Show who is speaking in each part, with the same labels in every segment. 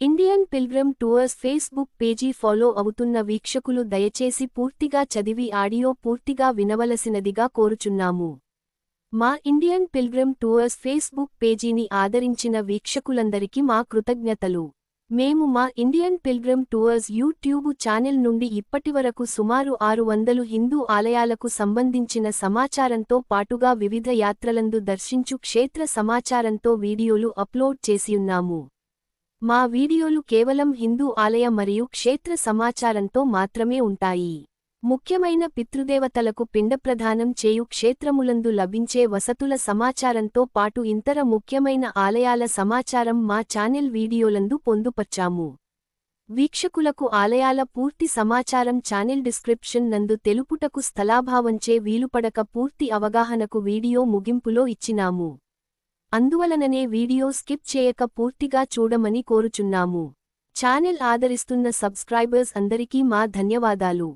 Speaker 1: Indian pilgrim tours Facebook page follow అవుతున్న వీక్షకులు దయచేసి పూర్తిగా చదివి ఆడియో పూర్తిగా వినవలసినదిగా కోరుచున్నాము. మా ఇండియన్ పిల్గ్రమ్ టూర్స్ ఫేస్బుక్ పేజీని ఆదరించిన వీక్షకులందరికీ మా కృతజ్ఞతలు. మేము మా Indian pilgrim tours YouTube channel నుండి ఇప్పటివరకు సుమారు ఆరు వందలు హిందూ ఆలయాలకు సంబంధించిన సమాచారంతో పాటుగా వివిధ యాత్రలందు దర్శించు క్షేత్ర సమాచారంతో వీడియోలు అప్లోడ్ చేసియున్నాము మా వీడియోలు కేవలం హిందూ ఆలయ మరియు క్షేత్ర సమాచారంతో మాత్రమే ఉంటాయి. ముఖ్యమైన పితృదేవతలకు పిండప్రదానం చేయు క్షేత్రములందు లభించే వసతుల సమాచారంతో పాటు ఇతర ముఖ్యమైన ఆలయాల సమాచారం మా ఛానెల్ వీడియోలందు పొందుపర్చాము. వీక్షకులకు ఆలయాల పూర్తి సమాచారం ఛానెల్ డిస్క్రిప్షన్ నందు తెలుపుటకు స్థలాభావంచే వీలుపడక పూర్తి అవగాహనకు వీడియో ముగింపులో ఇచ్చినాము. అందువలననే వీడియో స్కిప్ చేయక పూర్తిగా చూడమని కోరుచున్నాము. ఛానెల్ ఆదరిస్తున్న సబ్స్క్రైబర్స్ అందరికీ మా ధన్యవాదాలు.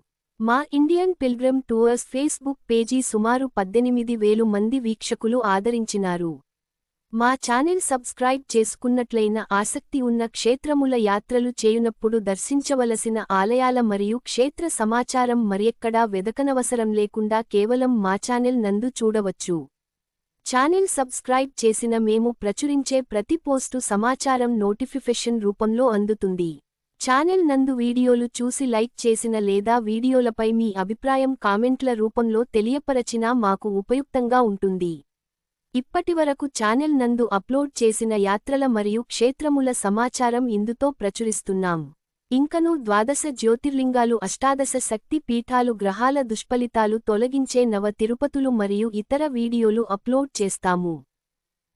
Speaker 1: మా Indian pilgrim tours Facebook page సుమారు పద్దెనిమిది వేలు మంది వీక్షకులు ఆదరించినారు. మా ఛానెల్ సబ్స్క్రైబ్ చేసుకున్నట్లయిన ఆసక్తి ఉన్న క్షేత్రముల యాత్రలు చేయునప్పుడు దర్శించవలసిన ఆలయాల మరియు క్షేత్ర సమాచారం మరియెక్కడా వెదకనవసరం లేకుండా కేవలం మా ఛానెల్ నందు చూడవచ్చు. ఛానెల్ సబ్స్క్రైబ్ చేసిన మేము ప్రచురించే ప్రతి పోస్టు సమాచారం నోటిఫికేషన్ రూపంలో అందుతుంది. ఛానెల్ నందు వీడియోలు చూసి లైక్ చేసిన లేదా వీడియోలపై మీ అభిప్రాయం కామెంట్ల రూపంలో తెలియపరచినా మాకు ఉపయుక్తంగా ఉంటుంది. ఇప్పటివరకు ఛానెల్ నందు అప్లోడ్ చేసిన యాత్రల మరియు క్షేత్రముల సమాచారం ఇందుతో ప్రచురిస్తున్నాం. ఇంకనూ ద్వాదశ జ్యోతిర్లింగాలు అష్టాదశ శక్తి పీఠాలు గ్రహాల దుష్ఫలితాలు తొలగించే నవ తిరుపతులు మరియు ఇతర వీడియోలు అప్లోడ్ చేస్తాము.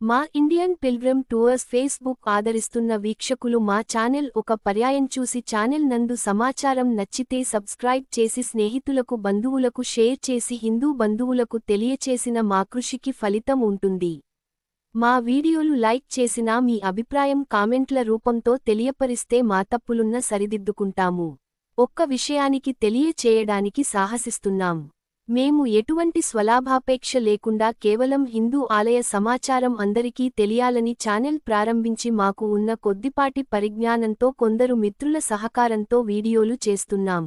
Speaker 1: మా ఇండియన్ పిల్గ్రమ్ టూర్స్ ఫేస్బుక్ ఆదరిస్తున్న వీక్షకులు మా ఛానెల్ ఒక పర్యాయం చూసి ఛానెల్ నందు సమాచారం నచ్చితే సబ్స్క్రైబ్ చేసి స్నేహితులకు బంధువులకు షేర్ చేసి హిందూ బంధువులకు తెలియచేసిన మా కృషికి ఫలితం ఉంటుంది. మా వీడియోలు లైక్ చేసినా మీ అభిప్రాయం కామెంట్ల రూపంతో తెలియపరిస్తే మా తప్పులున్న సరిదిద్దుకుంటాము. ఒక్క విషయానికి తెలియచేయడానికి సాహసిస్తున్నాం. మేము ఎటువంటి స్వలాభాపేక్ష లేకుండా కేవలం హిందూ ఆలయ సమాచారం అందరికీ తెలియాలని ఛానెల్ ప్రారంభించి మాకు ఉన్న కొద్దిపాటి పరిజ్ఞానంతో కొందరు మిత్రుల సహకారంతో వీడియోలు చేస్తున్నాం.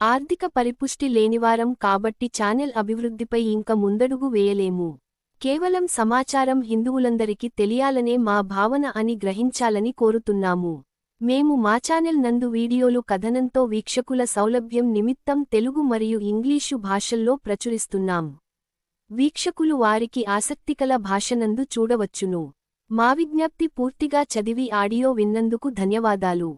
Speaker 1: ఆర్థిక పరిపుష్టి లేనివారం కాబట్టి ఛానెల్ అభివృద్ధిపై ఇంక ముందడుగు వేయలేము. కేవలం సమాచారం హిందువులందరికీ తెలియాలనే మా భావన అని గ్రహించాలని కోరుతున్నాము. మేము మా ఛానెల్ నందు వీడియోలు కథనంతో వీక్షకుల సౌలభ్యం నిమిత్తం తెలుగు మరియు ఇంగ్లీషు భాషల్లో ప్రచురిస్తున్నాం. వీక్షకులు వారికి ఆసక్తికల భాషనందు చూడవచ్చును. మా విజ్ఞప్తి పూర్తిగా చదివి ఆడియో విన్నందుకు ధన్యవాదాలు.